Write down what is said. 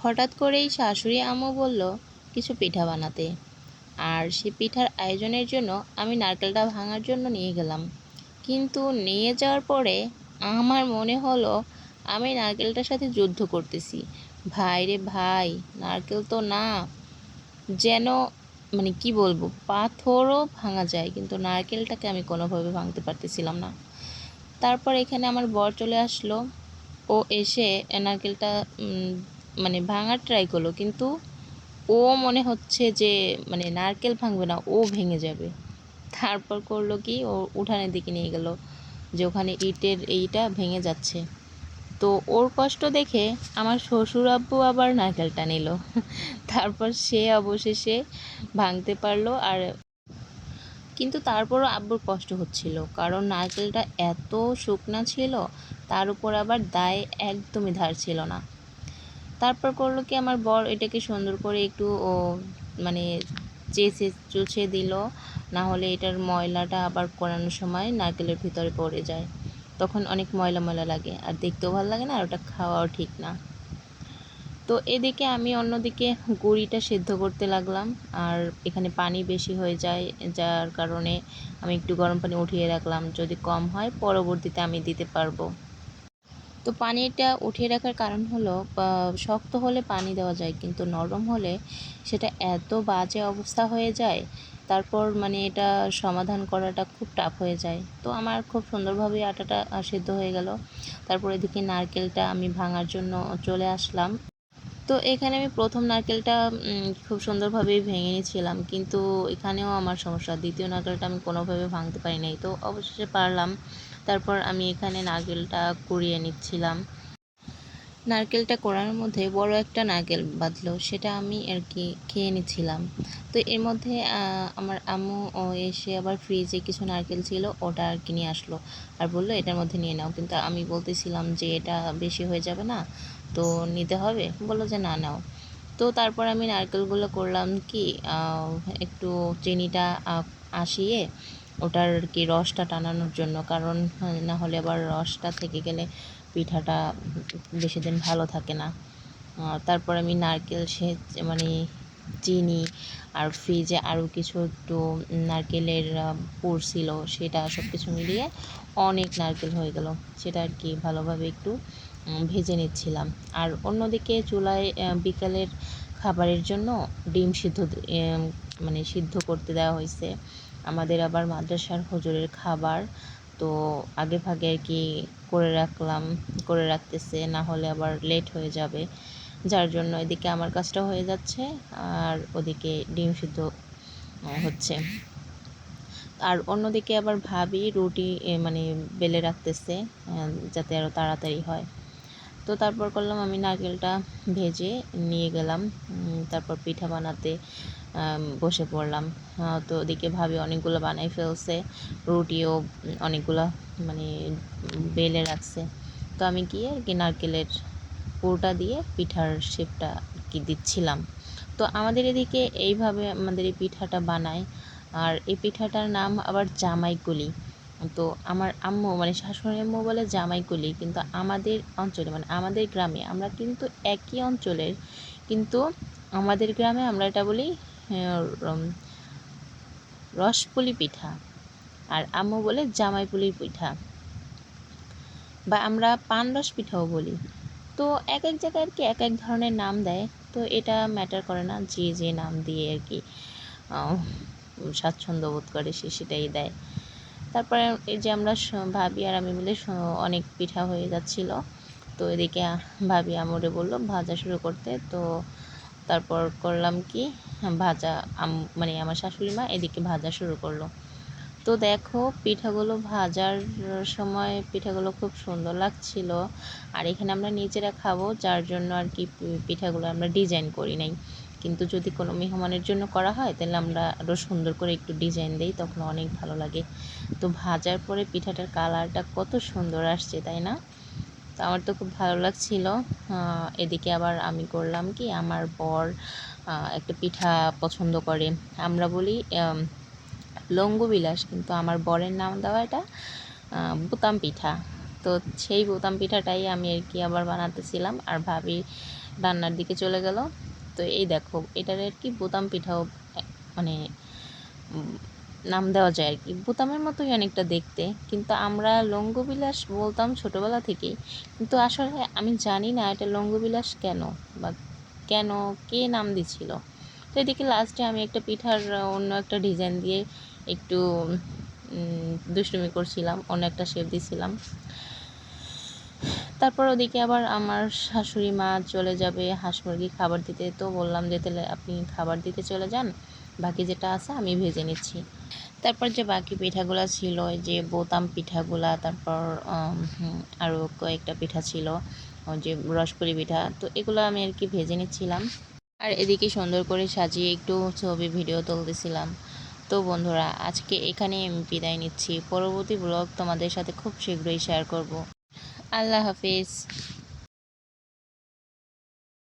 হঠাৎ করেই শাশুড়ি আম্মু বলল, কিছু পিঠা বানাতে। আর সে পিঠার আয়োজনের জন্য আমি নারকেলটা ভাঙার জন্য নিয়ে গেলাম। কিন্তু নিয়ে যাওয়ার পরে আমার মনে হলো, আমি নারকেলটার সাথে যুদ্ধ করতেছি। ভাই রে ভাই, নারকেল তো না, যেন মানে কি বলব, পাথরও ভাঙা যায়, কিন্তু নারকেলটাকে আমি কোনোভাবে ভাঙতে পারতেছিলাম না। তারপর এখানে আমার বর চলে আসলো। ও এসে নারকেলটা মানে ভাঙার ট্রাই করল, কিন্তু ও মনে হচ্ছে যে মানে নারকেল ভাঙবে না, ও ভেঙে যাবে। তারপর করল কি, ও উঠানের দিকে নিয়ে গেল, যে ওখানে ইটের এইটা ভেঙে যাচ্ছে। তো ওর কষ্ট দেখে আমার শ্বশুর আব্বু আবার নারকেলটা নিল। তারপর সে অবশেষে ভাঙতে পারল আর কিন্তু তারপরও আব্বুর কষ্ট হচ্ছিল, কারণ নারকেলটা এত শুকনা ছিল, তার উপর আবার দায় একদমই ধার ছিল না। তারপর করল কি আমার বর এটাকে সুন্দর করে একটু, ও মানে চেঁচে চুছে দিল, না হলে এটার ময়লাটা আবার করানোর সময় নারকেলের ভিতরে পড়ে যায়। তখন অনেক ময়লা ময়লা লাগে, আর দেখতেও ভালো লাগে না, আর ওটা খাওয়াও ঠিক না। তো এদিকে আমি অন্যদিকে গুঁড়িটা সিদ্ধ করতে লাগলাম, আর এখানে পানি বেশি হয়ে যায়, যার কারণে আমি একটু গরম পানি উঠিয়ে রাখলাম, যদি কম হয় পরবর্তীতে আমি দিতে পারব। তো পানিটা উঠিয়ে রাখার কারণ হলো শক্ত হলে পানি দেওয়া যায়, কিন্তু নরম হলে সেটা এত বাজে অবস্থা হয়ে যায়, তারপর মানে এটা সমাধান করাটা খুব টাফ হয়ে যায়। তো আমার খুব সুন্দরভাবে আটাটা সেদ্ধ হয়ে গেল। তারপর এদিকে নারকেলটা আমি ভাঙার জন্য চলে আসলাম। তো এখানে আমি প্রথম নারকেলটা খুব সুন্দরভাবেই ভেঙে নিয়েছিলাম। কিন্তু এখানেও আমার সমস্যা। দ্বিতীয় নারকেলটা আমি কোনোভাবে ভাঙতে পারি নাই। তো অবশেষে পারলাম। তারপর আমি এখানে নারকেলটা কুড়িয়ে নিচ্ছিলাম। নারকেলটা কোড়ানোর মধ্যে বড় একটা নারকেল বাঁধলো। সেটা আমি আর কি খেয়ে নিচ্ছিলাম। তো এর মধ্যে আমার আম্মু এসে আবার ফ্রিজে কিছু নারকেল ছিল, ওটা আর কি নিয়ে আসলো। আর বলল, এটার মধ্যে নিয়ে নাও। কিন্তু আমি বলতেছিলাম যে, এটা বেশি হয়ে যাবে না। তো নিতে হবে? বলল যে না নাও। তো তারপর আমি নারকেলগুলো করলাম কি একটু চিনিটা আসিয়ে ওটার কি রসটা টানানোর জন্য। কারণ আহ, না হলে আবার রসটা থেকে গেলে পিঠাটা বেশি দিন ভালো থাকে না। তারপর আমি নারকেল সে মানে চিনি আর ফ্রিজে আরও কিছু একটু নারকেলের পুর ছিল সেটা সব কিছু মিলিয়ে অনেক নারকেল হয়ে গেল। সেটা আর কি ভালোভাবে একটু ভেজে নিচ্ছিলাম। আর অন্যদিকে চুলায় বিকালের খাবারের জন্য ডিম সিদ্ধ মানে সিদ্ধ করতে দেওয়া হয়েছে। আমাদের আবার মাদ্রাসার হুজুরের খাবার। তো আগে ভাগে আর কি করে রাখলাম, করে রাখতেছে, না হলে আবার লেট হয়ে যাবে। যার জন্য এদিকে আমার কাজটা হয়ে যাচ্ছে, আর ওদিকে ডিম সিদ্ধ হচ্ছে। আর অন্যদিকে আবার ভাবি রুটি মানে বেলে রাখতেছে যাতে আরও তাড়াতাড়ি হয়। তো তারপর করলাম আমি নারকেলটা ভেজে নিয়ে গেলাম। তারপর পিঠা বানাতে বসে পড়লাম। তো ওদিকে ভাবি অনেকগুলো বানাই ফেলছে, রুটিও অনেকগুলো মানে বেলে রাখছে। তো আমি গিয়ে আর কি নারকেলের পুরোটা দিয়ে পিঠার শেপটা কি দিচ্ছিলাম। তো আমাদের এদিকে এইভাবে আমাদের এই পিঠাটা বানায়। আর এই পিঠাটার নাম আবার জামাইকুলি। তো আমার আম্মু মানে শাশুড়ি আম্মু বলে জামাইকুলি, কিন্তু আমাদের অঞ্চলে মানে আমাদের গ্রামে, আমরা কিন্তু একই অঞ্চলের, কিন্তু আমাদের গ্রামে আমরা এটা বলি রসপুলি পিঠা। আর আম্মু বলে জামাইপুলি পিঠা। বা আমরা পানরস পিঠাও বলি। তো এক এক জায়গায় আর কি এক এক ধরনের নাম দেয়, তো এটা ম্যাটার করে না, যে যে নাম দিয়ে আর কি স্বাচ্ছন্দ্য বোধ করে সে সেটাই দেয়। তারপরে এই যে আমরা ভাবি আর আমি মিলে অনেক পিঠা হয়ে যাচ্ছিল। তো এদিকে ভাবি আমরে বলল, ভাজা শুরু করতে। তো তারপর করলাম কি, ভাজা মানে আমার শাশুড়ি মা এদিকে ভাজা শুরু করল। তো দেখো, পিঠাগুলো ভাজার সময় পিঠাগুলো খুব সুন্দর লাগছিল। আর এখানে আমরা নিজেরা খাব, যার জন্য আর কি পিঠাগুলো আমরা ডিজাইন করি নাই। কিন্তু যদি কোনো মেহমানের জন্য করা হয়, তাহলে আমরা আরও সুন্দর করে একটু ডিজাইন দিই, তখন অনেক ভালো লাগে। তো ভাজার পরে পিঠাটার কালারটা কত সুন্দর আসছে, তাই না? তো আমার তো খুব ভালো লাগছিল। এদিকে আবার আমি করলাম কি, আমার বর একটা পিঠা পছন্দ করে। আমরা বলি লঙ্গুবিলাস, কিন্তু আমার বরের নাম দেওয়া এটা বোতাম পিঠা। তো সেই বোতাম পিঠাটাই আমি আর কি আবার বানাতেছিলাম, আর ভাবি রান্নার দিকে চলে গেল। তো এই দেখো, এটার আর কি বোতাম পিঠাও মানে নাম দেওয়া যায় আর কি। বোতামের মতোই অনেকটা দেখতে, কিন্তু আমরা লঙ্গবিলাস বলতাম ছোটবেলা থেকেই। কিন্তু আসলে আমি জানি না এটা লঙ্গবিলাস কেন বা কেন কে নাম দিছিল। তো এদিকে লাস্টে আমি একটা পিঠার অন্য একটা ডিজাইন দিয়ে একটু দুষ্টুমি করছিলাম, অন্য একটা শেপ দিছিলাম। তারপর ওদিকে আবার আমার শাশুড়ি মা চলে যাবে, হাঁস মুরগি খাবার দিতে। তো বললাম যে, তাহলে আপনি খাবার দিতে চলে যান। বাকি যেটা আছে আমি ভেজে নিচ্ছি। তারপর যে বাকি পিঠাগুলো ছিল যে বোতাম পিঠাগুলা, তারপর আরও কয়েকটা পিঠা ছিল যে রসপুরি পিঠা, তো এগুলো আমি আর কি ভেজে নিচ্ছিলাম। আর এদিকে সুন্দর করে সাজিয়ে একটু ছবি, ভিডিও তুলতেছিলাম। তো বন্ধুরা, আজকে এখানে আমি বিদায় নিচ্ছি। পরবর্তী ব্লগ তোমাদের সাথে খুব শীঘ্রই শেয়ার করব। আল্লাহ হাফিজ